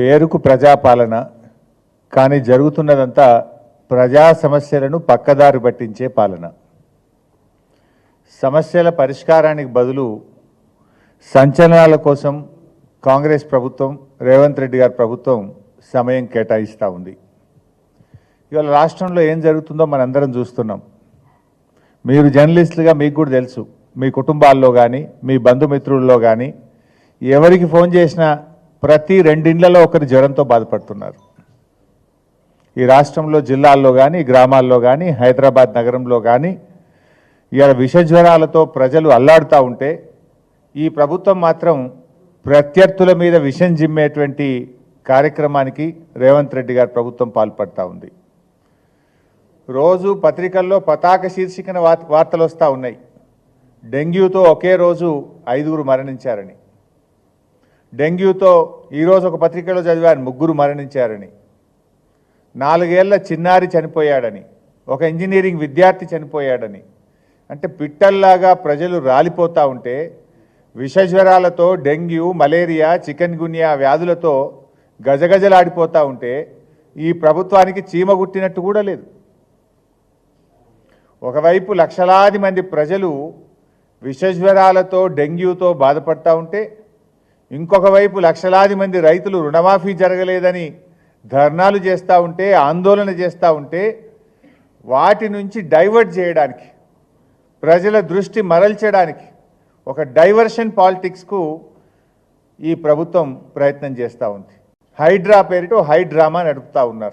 పేరుకు ప్రజాపాలన కానీ జరుగుతున్నదంతా ప్రజా సమస్యలను పక్కదారి పట్టించే పాలన. సమస్యల పరిష్కారానికి బదులు సంచలనాల కోసం కాంగ్రెస్ ప్రభుత్వం రేవంత్ రెడ్డి గారి ప్రభుత్వం సమయం కేటాయిస్తూ ఉంది. ఇవాళ రాష్ట్రంలో ఏం జరుగుతుందో మనందరం చూస్తున్నాం. మీరు జర్నలిస్టులుగా మీకు కూడా తెలుసు. మీ కుటుంబాల్లో కానీ మీ బంధుమిత్రుల్లో కానీ ఎవరికి ఫోన్ చేసినా ప్రతి రెండిండ్లలో ఒకరి జ్వరంతో బాధపడుతున్నారు. ఈ రాష్ట్రంలో జిల్లాల్లో కానీ గ్రామాల్లో కానీ హైదరాబాద్ నగరంలో కానీ ఇవాళ విష జ్వరాలతో ప్రజలు అల్లాడుతూ ఉంటే ఈ ప్రభుత్వం మాత్రం ప్రత్యర్థుల మీద విషం జిమ్మేటువంటి కార్యక్రమానికి రేవంత్ రెడ్డి గారి ప్రభుత్వం పాల్పడతా ఉంది. రోజు పత్రికల్లో పతాక శీర్షికన వార్తలు వస్తూ ఉన్నాయి. డెంగ్యూతో ఒకే రోజు ఐదుగురు మరణించారని. డెంగ్యూతో ఈరోజు ఒక పత్రికలో చదివాను ముగ్గురు మరణించారని. నాలుగేళ్ళ చిన్నారి చనిపోయాడని ఒక ఇంజనీరింగ్ విద్యార్థి చనిపోయాడని. అంటే పిట్టల్లాగా ప్రజలు రాలిపోతూ ఉంటే విషజ్వరాలతో డెంగ్యూ మలేరియా చికెన్ గున్యా వ్యాధులతో గజగజలాడిపోతూ ఉంటే ఈ ప్రభుత్వానికి చీమ గుట్టినట్టు కూడా లేదు. ఒకవైపు లక్షలాది మంది ప్రజలు విషజ్వరాలతో డెంగ్యూతో బాధపడతా ఉంటే ఇంకొక వైపు లక్షలాది మంది రైతులు రుణమాఫీ జరగలేదని ధర్నాలు చేస్తూ ఉంటే ఆందోళన చేస్తూ ఉంటే వాటి నుంచి డైవర్ట్ చేయడానికి ప్రజల దృష్టి మరల్చడానికి ఒక డైవర్షన్ పాలిటిక్స్కు ఈ ప్రభుత్వం ప్రయత్నం చేస్తూ ఉంది. హైడ్రా పేరిట హైడ్రామా నడుపుతా ఉన్నారు.